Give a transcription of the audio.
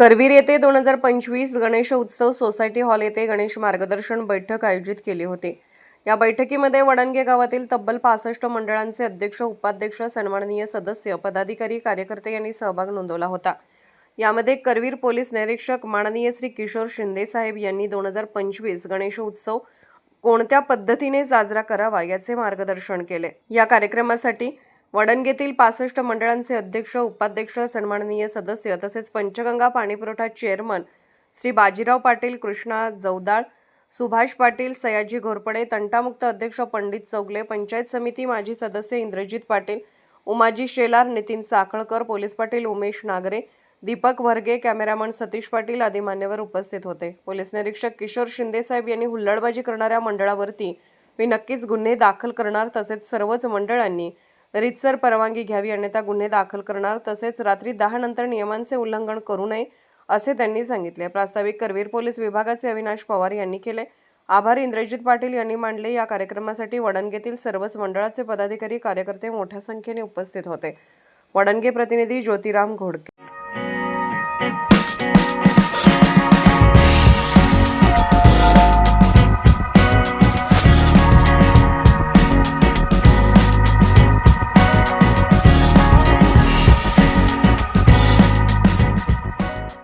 करवीर येथे दोन हजार पंचवीस गणेश उत्सव सोसायटी हॉल येथे गणेश मार्गदर्शन बैठक आयोजित केली होती. या बैठकीमध्ये वडणगे गावातील तब्बल पासष्ट मंडळांचे अध्यक्ष उपाध्यक्ष सन्माननीय सदस्य पदाधिकारी कार्यकर्ते यांनी सहभाग नोंदवला होता. यामध्ये करवीर पोलीस निरीक्षक माननीय श्री किशोर शिंदे साहेब यांनी दोन हजार पंचवीस गणेश उत्सव कोणत्या पद्धतीने साजरा करावा याचे मार्गदर्शन केले. या कार्यक्रमासाठी वडणगेतील पासष्ट मंडळांचे अध्यक्ष उपाध्यक्ष सन्माननीय सदस्य तसेच पंचगंगा पाणीपुरवठा चेअरमन श्री बाजीराव पाटील कृष्णा जवदाळ सुभाष पाटील सयाजी घोरपडे तंटामुक्त अध्यक्ष पंडित चौगले पंचायत समिती माजी सदस्य इंद्रजित पाटील उमाजी शेलार नितीन साखळकर पोलीस पाटील उमेश नागरे दीपक वर्गे कॅमेरामन सतीश पाटील आदी मान्यवर उपस्थित होते. पोलीस निरीक्षक किशोर शिंदेसाहेब यांनी हुल्लडबाजी करणाऱ्या मंडळावरती मी नक्कीच गुन्हे दाखल करणार तसेच सर्वच मंडळांनी रितसर परवानगी घ्यावी अन्यथा गुन्हे दाखल करणार तसेच रात्री दहा नंतर नियमांचे उल्लंघन करू नये असे त्यांनी सांगितले. प्रास्ताविक करवीर पोलीस विभागाचे अविनाश पवार यांनी केले. आभार इंद्रजित पाटील यांनी मांडले. या कार्यक्रमासाठी वडणगेतील सर्वच मंडळाचे पदाधिकारी कार्यकर्ते मोठ्या संख्येने उपस्थित होते. वडणगे प्रतिनिधी ज्योतिराम घोडके.